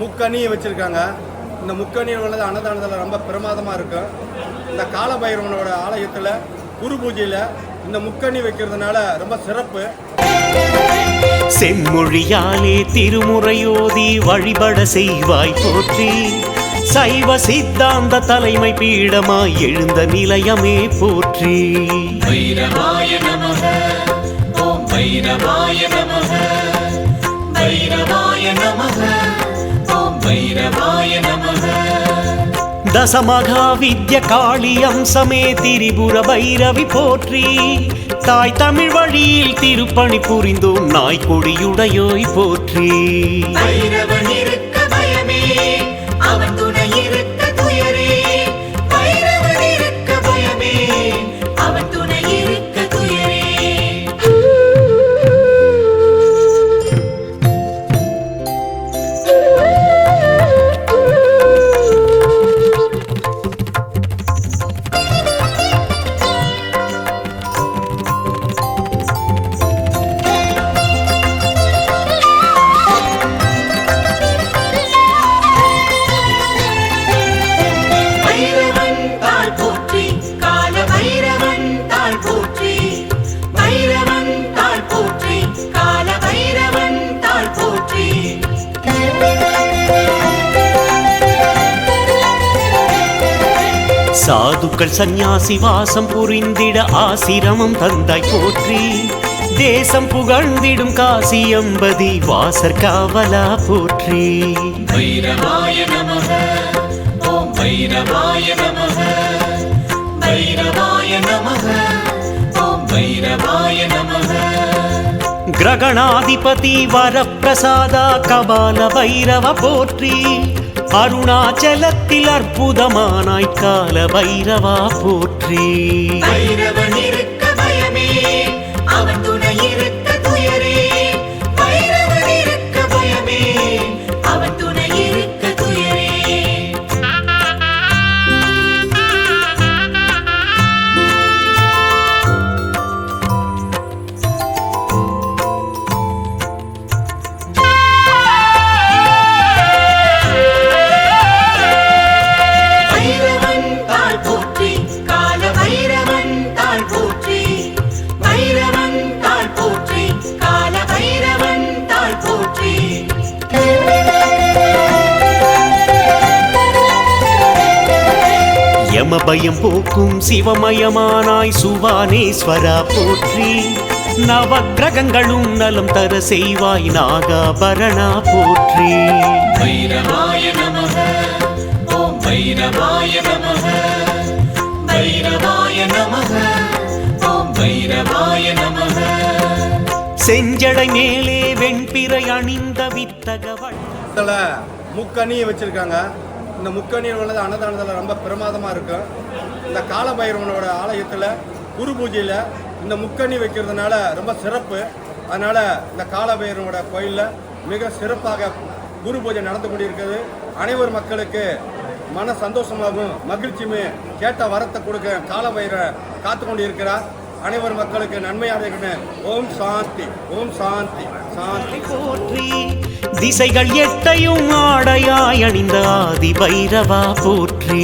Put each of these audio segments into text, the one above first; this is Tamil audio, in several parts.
முக்கணியை வச்சுருக்காங்க. இந்த முக்கணியில் உள்ளது அன்னதானத்தில் ரொம்ப பிரமாதமாக இருக்கும் இந்த காலபைரவனோட ஆலயத்தில் குரு பூஜையில் இந்த முக்கணி வைக்கிறதுனால ரொம்ப சிறப்பு. செம்மொழியாலே திருமுறையோதி வழிபட செய்வாய் போற்றி. சைவ சித்தாந்த தலைமை பீடமாய் எழுந்த நிலையமே போற்றி. வைரமாய நமக ஓம் வைரமாய நமக வைரமாய நமக. தசமகா வித்ய காளியம் சமே திரிபுர பைரவி போற்றி தாய் தமிழ் வழியில் திருப்பணி புரிந்தோம் நாய்க்கொடியுடையோய் போற்றி சாதுக்கள் சந்நியாசி வாசம் புரிந்திட ஆசிரமம் தந்தாய் போற்றி. தேசம் புகழ்ந்திடும் காசி எம்பதி வாசர் காவலா போற்றி. பைரவாய நமக ஓம் பைரவாய நமக. பைரவாய நமக ஓம் பைரவாய நமக. கிரகணாதிபதி வரப்பிரசாதா கபால பைரவ போற்றி. அருணாச்சலத்தில் அற்புதமானாய்க்கால பைரவா போற்றி. யம பயம் போக்கும் சிவமயமானாய் சுவானேஸ்வரா போற்றி. நவக்கிரகங்களும் நலம் தர செய்வாய் நாகாபரணா போற்றி. பைரவாய நமக ஓம் பைரவாய செஞ்சடை மேலே வெண்பிறை அணிந்த வித்தகவள். மூக்கணியை வச்சிருக்காங்க. இந்த முக்கணியில் உள்ளது அன்னதானத்தில் ரொம்ப பிரமாதமாக இருக்கும் இந்த காலபைரவனோட ஆலயத்தில் குரு பூஜையில் இந்த முக்கணி வைக்கிறதுனால ரொம்ப சிறப்பு. அதனால் இந்த காலபைரவனோட கோயிலில் மிக சிறப்பாக குரு பூஜை நடந்து கொண்டிருக்கிறது. அனைவர் மக்களுக்கு மன சந்தோஷமாகவும் மகிழ்ச்சியுமே கேட்ட வரத்தை கொடுக்க காலபைர காத்து கொண்டு இருக்கிறார் அனைவர் மக்களுக்கு நன்மையாக ஓம் சாந்தி ஓம் சாந்தி சாந்தி. போற்றி. திசைகள் எட்டையும் ஆடையாய் அணிந்த ஆதி பைரவா போற்றி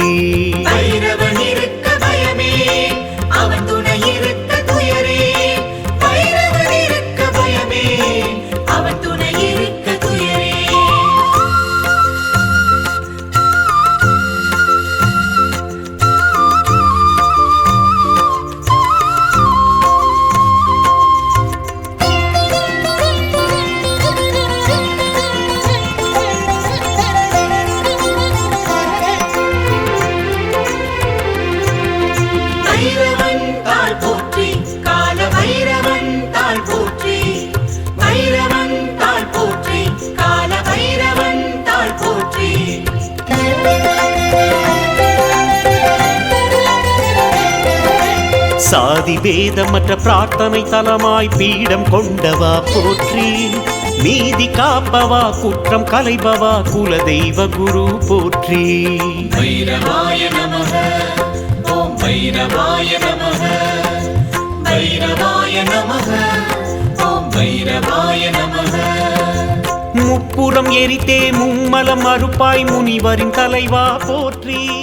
சாதி பேதமற்ற பிரார்த்தனை தலமாய் பீடம் கொண்டவா போற்றி. நீதி காப்பவா குற்றம் கலைபவா குல தெய்வ குரு போற்றி. பைரவாய நமக ஓம் முப்புறம் எரித்தே மும்மலம் அறுப்பாய் முனிவரின் தலைவா போற்றி.